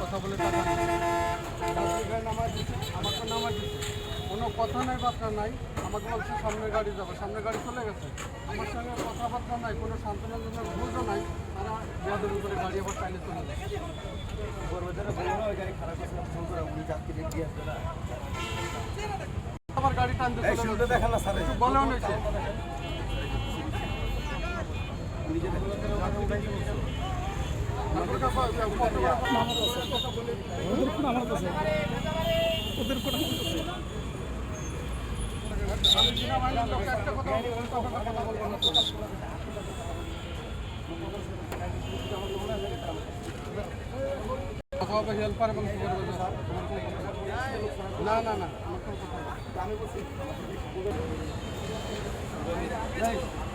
কথা বলে টাকা আমাকে নামা দিচ্ছে কোনো কথা নাই বার্তা নাই। আমাকে বলছে সামনের গাড়ি যাবে। সামনের গাড়ি চলে গেছে। আমার সঙ্গে কথাবার্তা নাই কোনো সান্ত্বনার জন্য বুঝও নাই। তারা আমাদের উপরে গাড়ি আবার টাইলে চলে যায়। আমার গাড়ি টানতে দেখা না স্যার বলেও নেই কিছু বলেও নিয়েছে হেল্পার এবং না না না আমার কোনো কথা নেই।